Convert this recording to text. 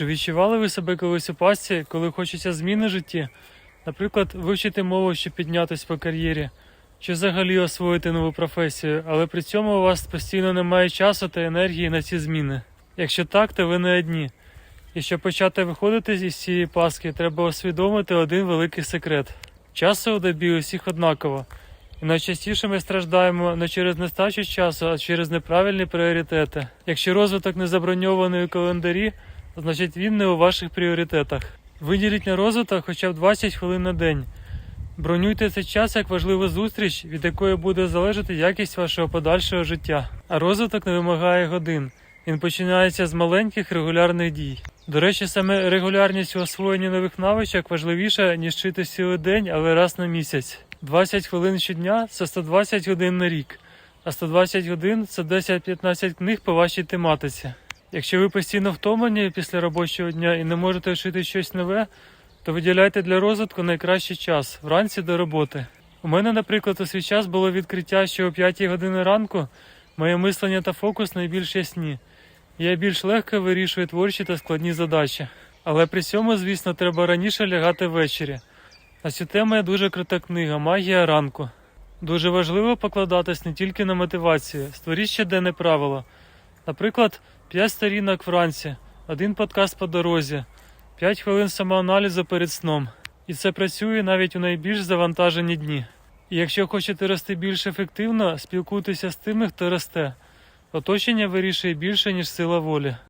Чи відчували ви себе колись у пастці, коли хочеться зміни в житті? Наприклад, вивчити мову, щоб піднятися по кар'єрі, чи взагалі освоїти нову професію, але при цьому у вас постійно немає часу та енергії на ці зміни. Якщо так, то ви не одні. І щоб почати виходити із цієї паски, треба усвідомити один великий секрет. Часу у добі усіх однаково. І найчастіше ми страждаємо не через нестачу часу, а через неправильні пріоритети. Якщо розвиток не заброньований у календарі, значить він не у ваших пріоритетах. Виділіть на розвиток хоча б 20 хвилин на день. Бронюйте цей час як важливу зустріч, від якої буде залежати якість вашого подальшого життя. А розвиток не вимагає годин. Він починається з маленьких регулярних дій. До речі, саме регулярність у освоєнні нових навичок важливіша, ніж вчити цілий день, але раз на місяць. 20 хвилин щодня це 120 годин на рік, а 120 годин це 10-15 книг по вашій тематиці. Якщо ви постійно втомлені після робочого дня і не можете вчити щось нове, то виділяйте для розвитку найкращий час вранці до роботи. У мене, наприклад, у свій час було відкриття, що о 5 години ранку моє мислення та фокус найбільш ясні. Я більш легко вирішую творчі та складні задачі. Але при цьому, звісно, треба раніше лягати ввечері. На цю тему є дуже крута книга Магія ранку. Дуже важливо покладатись не тільки на мотивацію, створіть щоденне правило. Наприклад, 5 сторінок вранці, один подкаст по дорозі, 5 хвилин самоаналізу перед сном. І це працює навіть у найбільш завантажені дні. І якщо хочете рости більш ефективно, спілкуйтеся з тими, хто росте. Оточення вирішує більше, ніж сила волі.